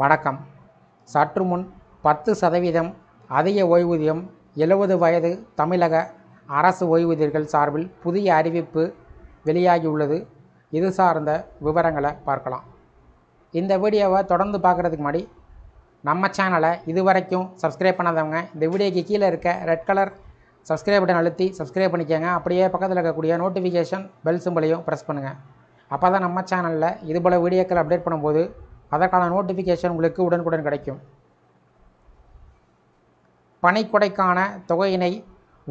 வணக்கம். சற்று முன் பத்து சதவீதம் அதிக ஓய்வூதியம் எழுபது வயது தமிழக அரசு ஓய்வூதியர்கள் சார்பில் புதிய அறிவிப்பு வெளியாகியுள்ளது. இது சார்ந்த விவரங்களை பார்க்கலாம். இந்த வீடியோவை தொடர்ந்து பார்க்குறதுக்கு முன்னாடி நம்ம சேனலை இது வரைக்கும் சப்ஸ்கிரைப் பண்ணாதவங்க இந்த வீடியோக்கு கீழே இருக்க ரெட் கலர் சப்ஸ்கிரைப் பட்டன் அழுத்தி சப்ஸ்கிரைப் பண்ணிக்கோங்க. அப்படியே பக்கத்தில் இருக்கக்கூடிய நோட்டிஃபிகேஷன் பெல் சிம்பிளையும் ப்ரெஸ் பண்ணுங்கள் அப்போ தான் நம்ம சேனலில் இதுபோல் வீடியோக்கள் அப்டேட் பண்ணும்போது அதற்கான நோட்டிஃபிகேஷன் உங்களுக்கு உடனுக்குடன் கிடைக்கும். பணிக்கொடைக்கான தொகையினை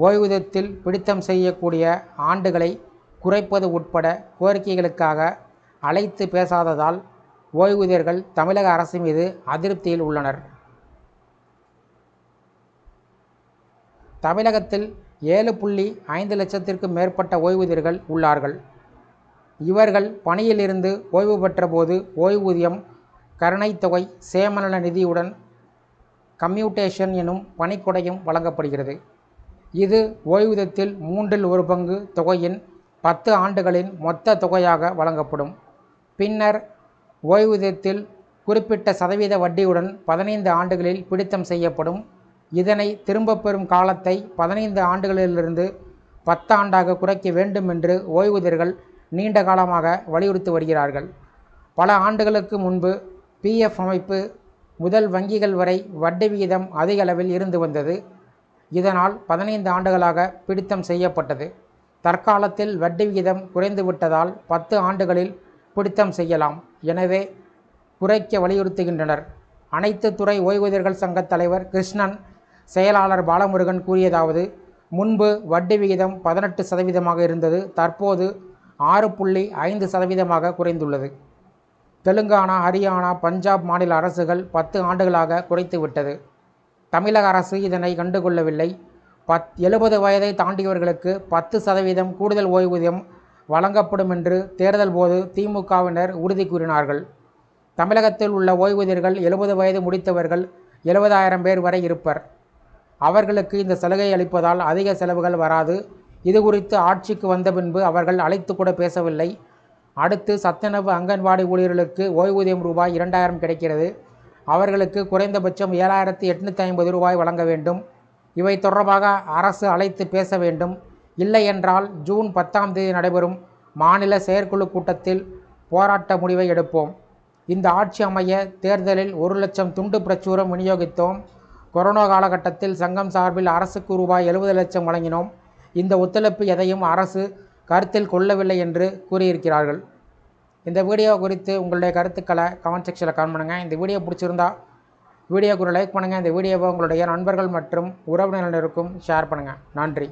ஓய்வூதியத்தில் பிடித்தம் செய்யக்கூடிய ஆண்டுகளை குறைப்பது உட்பட கோரிக்கைகளுக்காக அழைத்து பேசாததால் ஓய்வூதியர்கள் தமிழக அரசு மீது அதிருப்தியில் உள்ளனர். தமிழகத்தில் ஏழு புள்ளி ஐந்து லட்சத்திற்கும் மேற்பட்ட ஓய்வூதியர்கள் உள்ளார்கள். இவர்கள் பணியிலிருந்து ஓய்வு பெற்றபோது ஓய்வூதியம் கருணைத் தொகை சேமநல நிதியுடன் கம்யூட்டேஷன் எனும் பணிக்கொடையும் வழங்கப்படுகிறது. இது ஓய்வூதியத்தில் மூன்றில் ஒரு பங்கு தொகையின் பத்து ஆண்டுகளின் மொத்த தொகையாக வழங்கப்படும். பின்னர் ஓய்வூதியத்தில் குறிப்பிட்ட சதவீத வட்டியுடன் பதினைந்து ஆண்டுகளில் பிடித்தம் செய்யப்படும். இதனை திரும்பப் பெறும் காலத்தை பதினைந்து ஆண்டுகளிலிருந்து பத்தாண்டாக குறைக்க வேண்டும் என்று ஓய்வூதியர்கள் நீண்ட காலமாக வலியுறுத்தி வருகிறார்கள். பல ஆண்டுகளுக்கு முன்பு பிஎஃப் அமைப்பு முதல் வங்கிகள் வரை வட்டி விகிதம் அதிக அளவில் இருந்து வந்தது. இதனால் பதினைந்து ஆண்டுகளாக பிடித்தம் செய்யப்பட்டது. தற்காலத்தில் வட்டி விகிதம் குறைந்துவிட்டதால் பத்து ஆண்டுகளில் பிடித்தம் செய்யலாம். எனவே குறைக்க வலியுறுத்துகின்றனர். அனைத்து துறை ஓய்வூதியர்கள் சங்க தலைவர் கிருஷ்ணன் செயலாளர் பாலமுருகன் கூறியதாவது முன்பு வட்டி விகிதம் பதினெட்டு சதவீதமாக இருந்தது. தற்போது ஆறு புள்ளி ஐந்து சதவீதமாக குறைந்துள்ளது. தெலுங்கானா ஹரியானா பஞ்சாப் மாநில அரசுகள் பத்து ஆண்டுகளாக குறைத்துவிட்டது. தமிழக அரசு இதனை கண்டுகொள்ளவில்லை. பத் எழுபது வயதை தாண்டியவர்களுக்கு பத்து சதவீதம் கூடுதல் ஓய்வூதியம் வழங்கப்படும் என்று தேர்தல் போது திமுகவினர் உறுதி கூறினார்கள். தமிழகத்தில் உள்ள ஓய்வூதியர்கள் எழுபது வயது முடித்தவர்கள் எழுபதாயிரம் பேர் வரை இருப்பர். அவர்களுக்கு இந்த சலுகை அளிப்பதால் அதிக செலவுகள் வராது. இது குறித்து ஆட்சிக்கு வந்த பின்பு அவர்கள் அழைத்து கூட பேசவில்லை. அடுத்து சத்துணவு அங்கன்வாடி ஊழியர்களுக்கு ஓய்வூதியம் ரூபாய் இரண்டாயிரம் கிடைக்கிறது. அவர்களுக்கு குறைந்தபட்சம் ஏழாயிரத்தி எட்நூற்றி ஐம்பது ரூபாய் வழங்க வேண்டும். இவை தொடர்பாக அரசு அழைத்து பேச வேண்டும். இல்லை என்றால் ஜூன் பத்தாம் தேதி நடைபெறும் மாநில செயற்குழு கூட்டத்தில் போராட்ட முடிவை எடுப்போம். இந்த ஆட்சி அமைய தேர்தலில் ஒரு லட்சம் துண்டு பிரச்சுரம் விநியோகித்தோம். கொரோனா காலகட்டத்தில் சங்கம் சார்பில் அரசுக்கு ரூபாய் எழுபது லட்சம் வழங்கினோம். இந்த ஒத்துழைப்பு எதையும் அரசு கருத்தில் கொள்ளவில்லை என்று கூறியிருக்கிறார்கள். இந்த வீடியோ குறித்து உங்களுடைய கருத்துக்களை கமெண்ட் செக்ஷனில் கமெண்ட் பண்ணுங்கள் இந்த வீடியோ பிடிச்சிருந்தா வீடியோக்கு ஒரு லைக் பண்ணுங்கள் இந்த வீடியோவை உங்களுடைய நண்பர்கள் மற்றும் உறவினர்களுக்கும் ஷேர் பண்ணுங்கள் நன்றி.